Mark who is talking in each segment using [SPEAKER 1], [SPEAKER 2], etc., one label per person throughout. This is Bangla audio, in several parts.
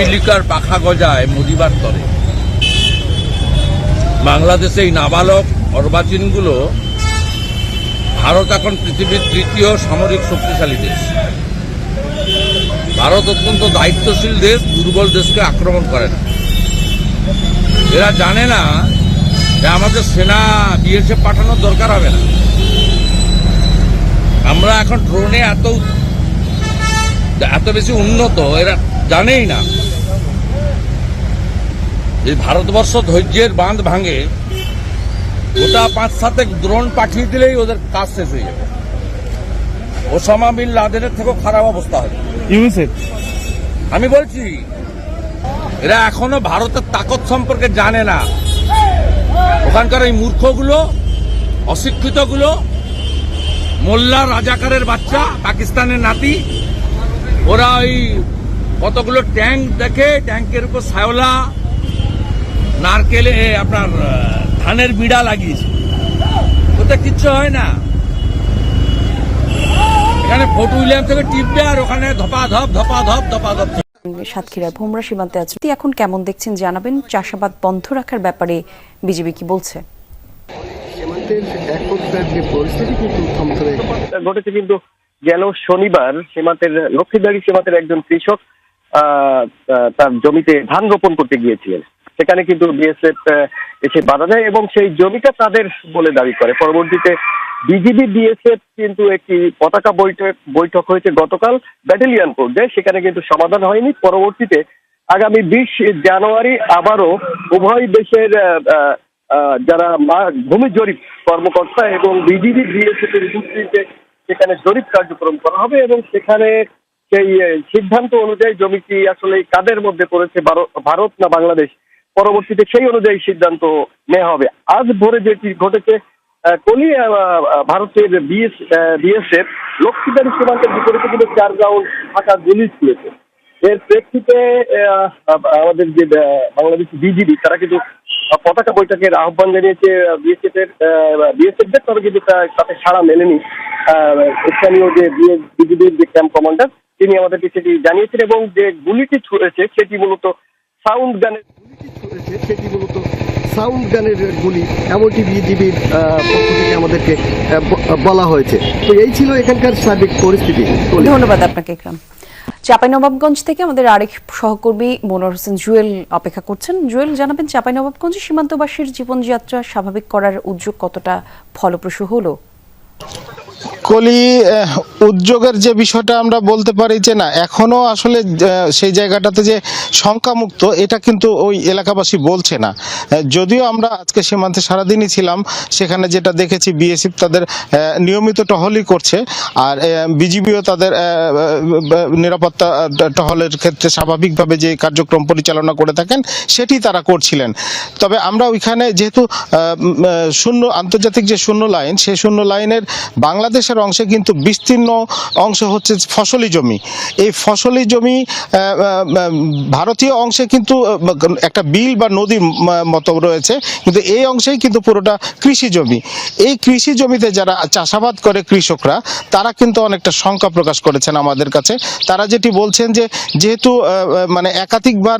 [SPEAKER 1] পিপিলিকার পাখা গজায় মরিবার তরে। বাংলাদেশে এই নাবালক অর্বাচীনগুলো ভারত এখন পৃথিবীর তৃতীয় সামরিক শক্তিশালী দেশ। ভারত অত্যন্ত দায়িত্বশীল দেশ, দুর্বল দেশকে আক্রমণ করে না। এরা জানে না যে আমাদের সেনা বিএসএফ পাঠানোর দরকার হবে না। আমরা এখন ড্রোনে এত এত বেশি উন্নত, এরা জানেই না। এই ভারতবর্ষ ধৈর্যের বাঁধ ভাঙে গোটা পাঁচ সাতে দ্রোণ পাঠিয়ে দিলেই ওদের কাজ শেষ হয়ে যাবে। ওসামা বিন লাদেনের থেকেও খারাপ অবস্থা হবে
[SPEAKER 2] ইউনিসেফ?
[SPEAKER 1] আমি বলছি এরা এখনও ভারতের তাকত সম্পর্কে জানে না। ওখানকার এই মূর্খগুলো অশিক্ষিতগুলো মোল্লা রাজাকারের বাচ্চা পাকিস্তানের নাতি ওরা ওই কতগুলো ট্যাঙ্ক দেখে ট্যাঙ্কের উপর সায়লা নারকেলে আপনার আহ, ধানের বিড়া লাগিয়েছে। ওতে কিচ্ছু হয় না। এখানে ফোর্ট উইলিয়াম থেকে টিপবে আর ওখানে ধপা ধপ ধপা ধপ ধপা ধপ
[SPEAKER 3] সাতক্ষীরার ভোমরা সীমান্তে আছে এখন কেমন দেখছেন জানাবেন। চাষাবাদ বন্ধ রাখার ব্যাপারে বিজেপি কি বলছে?
[SPEAKER 4] ঘটেছে কিন্তু গেল শনিবার সীমান্তের লক্ষ্মীবাড়ি সীমান্তের একজন কৃষক তার জমিতে ধান রোপণ করতে গিয়েছিলেন। সেখানে কিন্তু বিএসএফ এসে বাধা দেয় এবং সেই জমিটা তাদের বলে দাবি করে। পরবর্তীতে বিজিবি বিএসএফ কিন্তু একটি পতাকা বৈঠক বৈঠক হয়েছে গতকাল ব্যাটালিয়ান পর্যায়ে সেখানে কিন্তু সমাধান হয়নি। পরবর্তীতে আগামী বিশ জানুয়ারি আবারও উভয় দেশের যারা ভূমি জরিপ কর্মকর্তা এবং বিজিবি বিএসএফ এর উপস্থিতিতে সেখানে জরিপ কার্যক্রম করা হবে এবং সেখানে সেই সিদ্ধান্ত অনুযায়ী জমিটি আসলে কাদের মধ্যে পড়েছে ভারত না বাংলাদেশ? পরবর্তীতে সেই অনুযায়ী সিদ্ধান্ত নেওয়া হবে। আজ ভোরে যেটি ঘটেছে কলি ভারতের বিএস বিএসএফ লক্ষ্মীবাড়ি সীমান্তের বিপরীতে কিন্তু চার রাউন্ড ফাঁকা গুলি ছুঁড়েছে এর প্রেক্ষিতে আমাদের যে বাংলাদেশ বিজিবি, তারা কিন্তু পতাকা বৈঠকের আহ্বান জানিয়েছে বিএসএফ এর বিএসএফদের, তবে কিন্তু তাতে সাড়া মেলেনি স্থানীয় যে বিজিবির যে ক্যাম্প কমান্ডার, তিনি আমাদেরকে সেটি জানিয়েছেন এবং যে গুলিটি ছুঁড়েছে সেটি মূলত সাউন্ড গানের
[SPEAKER 5] ছুটেছে সেটি মূলত সাউন্ড গানের গুলি এমনটি বিজিবির পক্ষ থেকে আমাদেরকে বলা হয়েছে। তো এই ছিল এখানকার সার্বিক পরিস্থিতি।
[SPEAKER 3] ধন্যবাদ আপনাকে ইকরাম। চাঁপাইনবাবগঞ্জ থেকে আমাদের আরেক সহকর্মী মনোয়ার হোসেন জুয়েল অপেক্ষা করছেন। জুয়েল জানাবেন চাঁপাইনবাবগঞ্জে সীমান্তবাসীর জীবনযাত্রা স্বাভাবিক করার উদ্যোগ কতটা ফলপ্রসূ হলো?
[SPEAKER 2] কলি আহ, উদ্যোগের যে বিষয়টা আমরা বলতে পারি যে না, এখনও আসলে সেই জায়গাটাতে যে শঙ্কামুক্ত, এটা কিন্তু ওই এলাকাবাসী বলছে না। যদিও আমরা আজকে সীমান্তে সারাদিনই ছিলাম, সেখানে যেটা দেখেছি, বিএসএফ তাদের নিয়মিত টহলই করছে, আর বিজিবিও তাদের নিরাপত্তা টহলের ক্ষেত্রে স্বাভাবিকভাবে যে কার্যক্রম পরিচালনা করে থাকেন, সেটি তারা করছিলেন। তবে আমরা ওইখানে যেহেতু শূন্য, আন্তর্জাতিক যে শূন্য লাইন, সেই শূন্য লাইনের বাংলাদেশের অংশে কিন্তু বিস্তীর্ণ অংশ হচ্ছে ফসলি জমি। এই ফসলি জমি ভারতীয় অংশে কিন্তু একটা বিল বা নদীর মতো রয়েছে, কিন্তু এই অংশেই কিন্তু পুরোটা কৃষি জমি। এই কৃষি জমিতে যারা চাষাবাদ করে কৃষকরা, তারা কিন্তু অনেকটা শঙ্কা প্রকাশ করেছেন আমাদের কাছে। তারা যেটি বলছেন যে, যেহেতু মানে একাধিকবার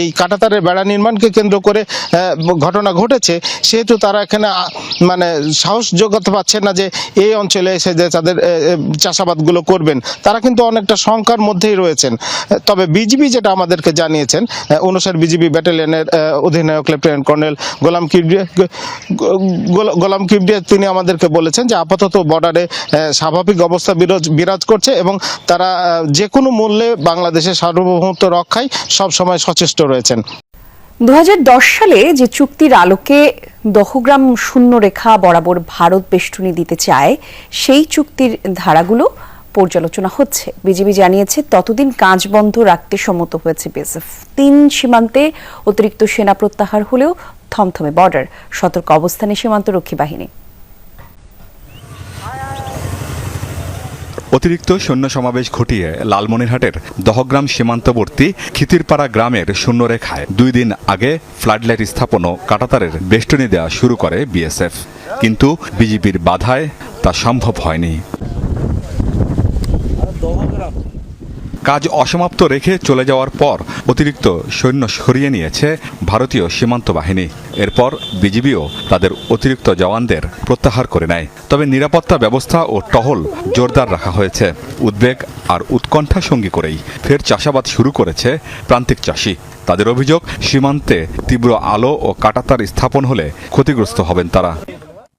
[SPEAKER 2] এই কাটাতারের বেড়া নির্মাণকে কেন্দ্র করে ঘটনা ঘটেছে, সেহেতু তারা এখানে মানে সাহস যোগাতে পারছেন না যে, এই অঞ্চলে এসে যে তাদের চাষাবাদগুলো করবেন, তারা কিন্তু অনেকটা শঙ্কার মধ্যেই রয়েছেন। তবে বিজিবি যেটা আমাদেরকে জানিয়েছেন অনুসার বিজিবি ব্যাটালিয়নের অধিনায়ক লেফটেন্যান্ট কর্নেল গোলাম কিবরিয়া গোলা- গোলাম কিবরিয়া তিনি আমাদেরকে বলেছেন যে আপাতত বর্ডারে স্বাভাবিক অবস্থা বিরাজ বিরাজ করছে এবং তারা যে কোনো মূল্যে বাংলাদেশের সার্বভৌমত্ব রক্ষায় সব সময় সচেষ্ট রয়েছেন।
[SPEAKER 3] দু হাজার দশ সালে যে চুক্তির আলোকে দহগ্রাম শূন্য রেখা বরাবর ভারত বেষ্টনী দিতে চায়, সেই চুক্তির ধারাগুলো পর্যালোচনা হচ্ছে। বিজেপি জানিয়েছে, ততদিন কাজ বন্ধ রাখতে সম্মত হয়েছে বিএসএফ। তিন সীমান্তে অতিরিক্ত সেনা প্রত্যাহার হলেও থমথমে বর্ডার। সতর্ক অবস্থানে সীমান্তরক্ষী বাহিনী।
[SPEAKER 6] অতিরিক্ত সৈন্য সমাবেশ ঘটিয়ে লালমনিরহাটের দহগ্রাম সীমান্তবর্তী খিতিরপাড়া গ্রামের শূন্যরেখায় দুই দিন আগে ফ্লাডলাইট স্থাপন ও কাটাতারের বেষ্টনী দেওয়া শুরু করে বিএসএফ। কিন্তু বিজেপির বাধায় তা সম্ভব হয়নি। কাজ অসমাপ্ত রেখে চলে যাওয়ার পর অতিরিক্ত সৈন্য সরিয়ে নিয়েছে ভারতীয় সীমান্ত বাহিনী। এরপর বিজিবিও তাদের অতিরিক্ত জওয়ানদের প্রত্যাহার করে নেয়। তবে নিরাপত্তা ব্যবস্থা ও টহল জোরদার রাখা হয়েছে। উদ্বেগ আর উৎকণ্ঠা সঙ্গী করেই ফের চাষাবাদ শুরু করেছে প্রান্তিক চাষি। তাদের অভিযোগ, সীমান্তে তীব্র আলো ও কাটাতার স্থাপন হলে ক্ষতিগ্রস্ত হবেন তারা।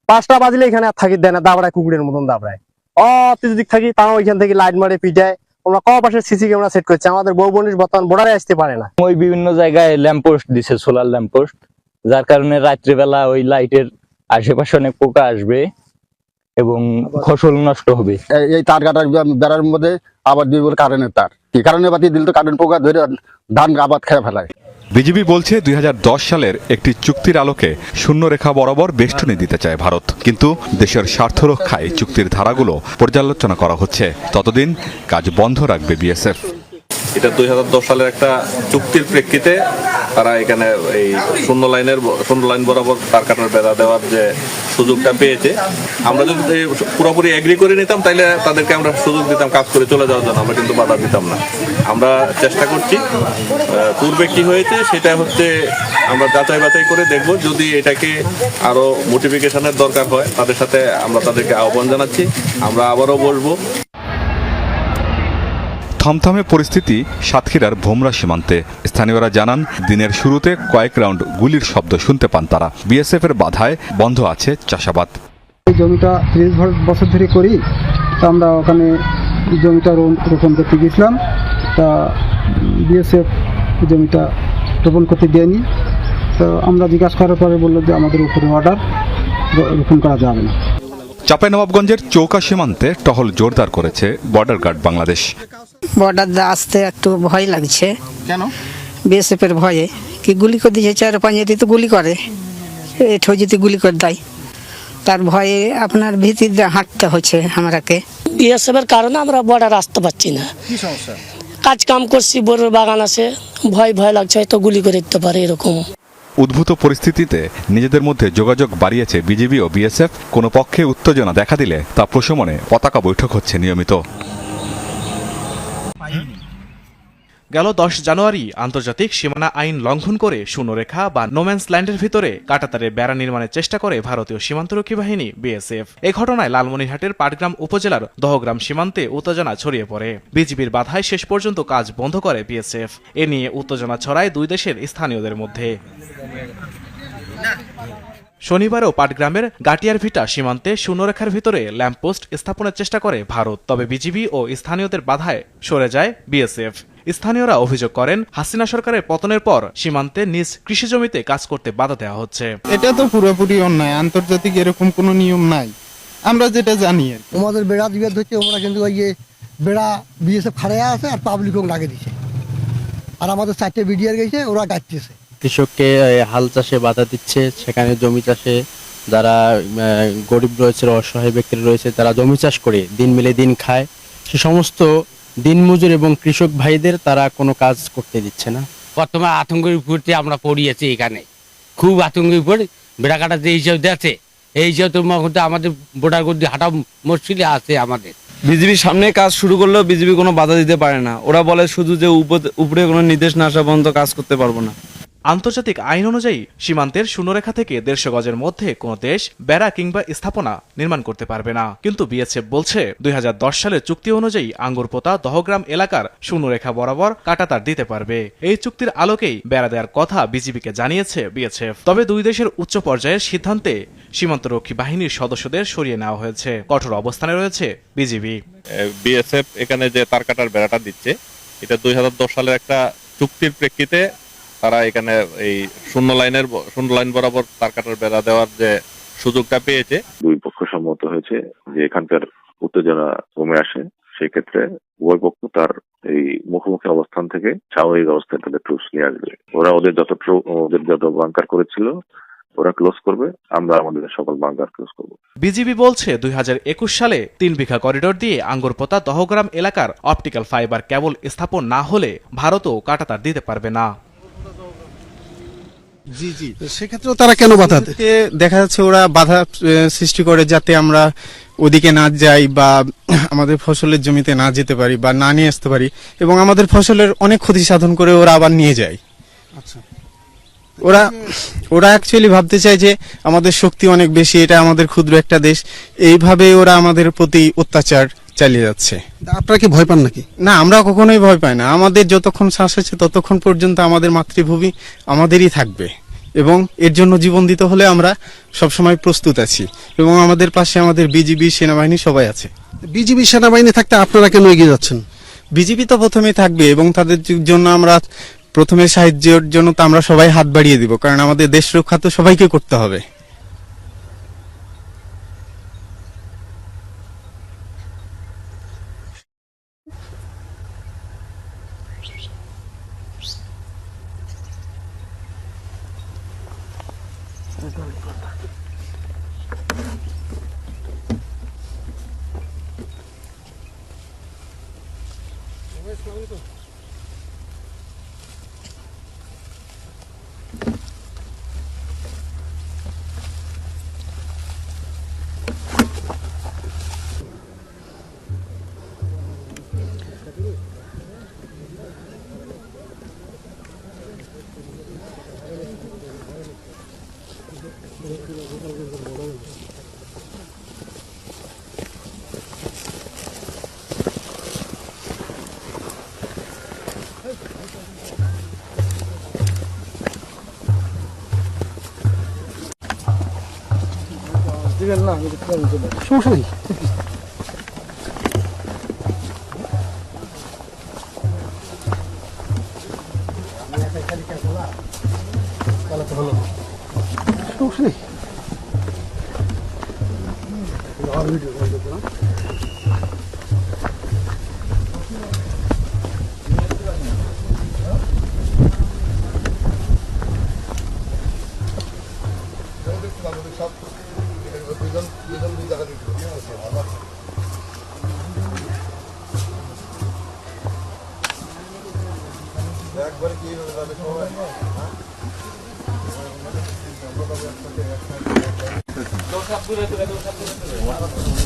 [SPEAKER 7] পাঁচটা বাজলে এখানে আর থাকি দেয় না, দাবড়ায়, কুকুরের মতন দাবড়ায়। অতিজ দিক থাকি তাও ওইখান থেকে লাইট মারে, পিটায়। আমরা ক পাশে সিসি ক্যামেরা সেট করছি আমাদের বউ বনির বর্তমান বর্ডারে আসতে পারে না।
[SPEAKER 8] ওই বিভিন্ন জায়গায় ল্যাম্পপোস্ট দিছে সোলার ল্যাম্পপোস্ট যার কারণে রাত্রিবেলা ওই লাইটের আশেপাশে অনেক পোকা আসবে এবং ফসল নষ্ট হবে।
[SPEAKER 9] এই- এই তার কাটার বেড়ার মধ্যে আবার দুই বলে কারেন্টের তার। কি কারণে বাতি দিল তো কারেন্ট পোকা ধরে ধান আবাদ খেয়ে ফেলায়।
[SPEAKER 6] বিজিবি বলছে দুই হাজার দশ সালের একটি চুক্তির আলোকে শূন্য রেখা বরাবর বেষ্টনী দিতে চায় ভারত। কিন্তু দেশের স্বার্থ রক্ষায় চুক্তির ধারাগুলো পর্যালোচনা করা হচ্ছে। ততদিন কাজ বন্ধ রাখবে বিএসএফ।
[SPEAKER 10] এটা দুই হাজার দশ সালের একটা চুক্তির প্রেক্ষিতে তারা এখানে এই শূন্য লাইনের শূন্য লাইন বরাবর তার কাটার বেড়া দেওয়ার যে সুযোগটা পেয়েছে। আমরা যদি পুরোপুরি এগ্রি করে নিতাম তাহলে তাদেরকে আমরা সুযোগ দিতাম কাজ করে চলে যাওয়ার জন্য। আমরা কিন্তু বাধা দিতাম না। আমরা চেষ্টা করছি। পূর্বে কি হয়েছে সেটা হচ্ছে আমরা যাচাই বাছাই করে দেখব। যদি এটাকে আরও মোটিফিকেশনের দরকার হয়, তাদের সাথে আমরা তাদেরকে আহ্বান জানাচ্ছি। আমরা আবারও বলব
[SPEAKER 6] থমথমে পরিস্থিতি সাতক্ষীরার ভোমরা সীমান্তে। স্থানীয়রা জানান, দিনের শুরুতে কয়েক রাউন্ড গুলির শব্দ শুনতে পান তারা। বিএসএফ এর বাধায় বন্ধ আছে চাষাবাদ।
[SPEAKER 11] এই জমিটা ত্রিশ বছর ধরে করি, তা আমরা ওখানে জমিটা রোপণ করতে গেছিলাম তা বিএসএফ জমিটা রোপণ করতে দেয়নি। তো আমরা জিজ্ঞাসা করার পরে বলল যে আমাদের উপরে অর্ডার রোপণ করা যাবে না।
[SPEAKER 6] চাঁপাইনবাবগঞ্জের চৌকা সীমান্তে টহল জোরদার করেছে বর্ডার গার্ড বাংলাদেশ।
[SPEAKER 12] বর্ডার আসতে একটু ভয় লাগছে।
[SPEAKER 2] কেন?
[SPEAKER 12] বিএসএফ এর ভয়ে। কি গুলি করে দিয়েছে চার পাঁচ তো গুলি করে এঠো যদি গুলি করে দেয়। তার ভয়ে আপনার ভিত্তিতে হাঁটতে হচ্ছে আমাকে
[SPEAKER 13] বিএসএফ এর কারণে আমরা বর্ডার আসতে পারছি না।
[SPEAKER 2] কি সমস্যা?
[SPEAKER 13] কাজ কাম করছি বড় বাগান আছে। ভয় ভয় লাগছে হয়তো গুলি করে দিতে পারে এরকম।
[SPEAKER 6] উদ্ভূত পরিস্থিতিতে নিজেদের মধ্যে যোগাযোগ বাড়িয়েছে বিজেপি ও বিএসএফ। কোনো পক্ষে উত্তেজনা দেখা দিলে তা প্রশমনে পতাকা বৈঠক হচ্ছে নিয়মিত।
[SPEAKER 14] গেল দশ জানুয়ারি, আন্তর্জাতিক সীমানা আইন লঙ্ঘন করে শূন্যরেখা বা নোম্যান্স ল্যান্ডের ভিতরে কাটাতারে বেড়া নির্মাণের চেষ্টা করে ভারতীয় সীমান্তরক্ষী বাহিনী, বিএসএফ। এ ঘটনায় লালমনিরহাটের পাটগ্রাম উপজেলার দহগ্রাম সীমান্তে উত্তেজনা ছড়িয়ে পড়ে। বিজিবির বাধায় শেষ পর্যন্ত কাজ বন্ধ করে বিএসএফ। এ নিয়ে উত্তেজনা ছড়ায় দুই দেশের স্থানীয়দের মধ্যে। শনিবারও পাটগ্রামের গাটিয়ার ভিটা সীমান্তে শূন্যরেখার ভিতরে ল্যাম্পপোস্ট স্থাপনের চেষ্টা করে ভারত, তবে বিজিবি ও স্থানীয়দের বাধায় সরে যায় বিএসএফ। স্থানীয়রা অভিযোগ করেন হাসিনা সরকারের পতনের পর সীমান্তে নিজ কৃষি জমিতে কাজ করতে বাধা দেওয়া হচ্ছে।
[SPEAKER 11] এটা তো পুরোপুরি অন্যায় আন্তর্জাতিক এরকম কোনো নিয়ম নাই। আমরা যেটা জানি।
[SPEAKER 7] আমাদের বেড়া দিবে হচ্ছে ওরা কিন্তু ওই যে বেড়া বিএসএফ খাড়াইয়া আছে আর পাবলিকও লাগিয়ে দিছে। আর আমাদের চারটে বিডিআর গেছে ওরা কাটতেছে
[SPEAKER 8] কৃষককে হাল চাষে বাধা দিচ্ছে সেখানে জমি চাষে যারা গরিব রয়েছে অসহায় ব্যক্তিরা রয়েছে তারা জমি চাষ করে দিন মিলে দিন খায়। সে সমস্ত দিনমজুর এবং কৃষক ভাইদের তারা কোনো কাজ করতে দিচ্ছে না।
[SPEAKER 13] বর্তমানে আতঙ্কের উপরে আমরা পড়িয়েছি এখানে। খুব আতঙ্কের উপর বেড়াকাটা যে হিসাব দেখছে এই হিসাব তোমার মধ্যে আমাদের ভোটার গদি হাঁটা মুশকিল আছে আমাদের।
[SPEAKER 8] বিজেপির সামনে কাজ শুরু করলেও বিজেপি কোনো বাধা দিতে পারে না। ওরা বলে শুধু যে উপ- উপরে কোনো নির্দেশ না আসা পর্যন্ত কাজ করতে পারব না।
[SPEAKER 14] আন্তর্জাতিক আইন অনুযায়ী সীমান্তের শূন্যরেখা থেকে দেড়শো গজের মধ্যে কোনো দেশ, বেড়া কিংবা স্থাপনা নির্মাণ করতে পারবে না। কিন্তু বিএসএফ বলছে, দুই সালের চুক্তি অনুযায়ী আঙ্গুরপোতা দহগ্রাম এলাকার শূন্যরেখা বরাবর কাটাতার দিতে পারবে। এই চুক্তির আলোকেই বেড়া দেওয়ার কথা বিজিবিকে জানিয়েছে বিএসএফ। তবে দুই দেশের উচ্চ পর্যায়ের সিদ্ধান্তে সীমান্তরক্ষী বাহিনীর সদস্যদের সরিয়ে নেওয়া হয়েছে। কঠোর অবস্থানে রয়েছে বিজিবি।
[SPEAKER 10] বিএসএফ এখানে যে তার কাটার বেড়াটা দিচ্ছে, এটা দুই হাজার দশ সালের একটা চুক্তির প্রেক্ষিতে তারা এখানে এই শূন্য লাইনের শূন্য লাইন বরাবর তার কাটার বেড়া দেওয়ার যে সুযোগটা পেয়েছে।
[SPEAKER 9] দুই পক্ষ সম্মত হয়েছে যে এখানকার উত্তেজনা কমে আসে। সেই ক্ষেত্রে উভয় পক্ষ তার এই মুখোমুখি অবস্থান থেকে স্বাভাবিক অবস্থায় তাদের ট্রুপস নিয়ে আসবে। ওরা ওদের যত ট্রু ওদের যত বাংকার করেছিল ওরা ক্লোজ করবে। আমরা আমাদের সকল বাংকার ক্লোজ করব।
[SPEAKER 14] বিজিবি বলছে দুই হাজার একুশ সালে তিন বিঘা করিডোর দিয়ে আঙ্গুরপোতা দহগ্রাম এলাকার অপটিক্যাল ফাইবার কেবল স্থাপন না হলে ভারতও কাটাতার দিতে পারবে না।
[SPEAKER 5] জি জি। সেক্ষেত্রেও তারা কেন বাধা
[SPEAKER 15] দেখা যাচ্ছে ওরা বাধা সৃষ্টি করে যাতে আমরা ওদিকে না যাই বা আমাদের ফসলের জমিতে না যেতে পারি বা না নিয়ে আসতে পারি এবং আমাদের ফসলের অনেক ক্ষতি সাধন করে ওরা আবার নিয়ে যায়।
[SPEAKER 5] আচ্ছা।
[SPEAKER 15] ওরা ওরা অ্যাকচুয়ালি ভাবতে চায় যে আমাদের শক্তি অনেক বেশি এটা আমাদের ক্ষুদ্র একটা দেশ। এইভাবে ওরা আমাদের প্রতি অত্যাচার চালিয়ে যাচ্ছে।
[SPEAKER 5] আপনারা কি ভয় পান নাকি?
[SPEAKER 15] না আমরা কখনোই ভয় পাই না। আমাদের যতক্ষণ শ্বাস আছে ততক্ষণ পর্যন্ত আমাদের মাতৃভূমি আমাদেরই থাকবে। এবং এর জন্য জীবন দিতে হলে আমরা সবসময় প্রস্তুত আছি। এবং আমাদের পাশে আমাদের বিজিবি সেনাবাহিনী সবাই আছে।
[SPEAKER 5] বিজিবি সেনাবাহিনী থাকতে আপনারা কেন এগিয়ে যাচ্ছেন?
[SPEAKER 15] বিজিবি তো প্রথমেই থাকবে এবং তাদের জন্য আমরা প্রথমে সাহায্যের জন্য তো আমরা সবাই হাত বাড়িয়ে দিব। কারণ আমাদের দেশ রক্ষা তো সবাইকে করতে হবে।
[SPEAKER 5] Thank you.
[SPEAKER 16] 这边就是子的收拾一下。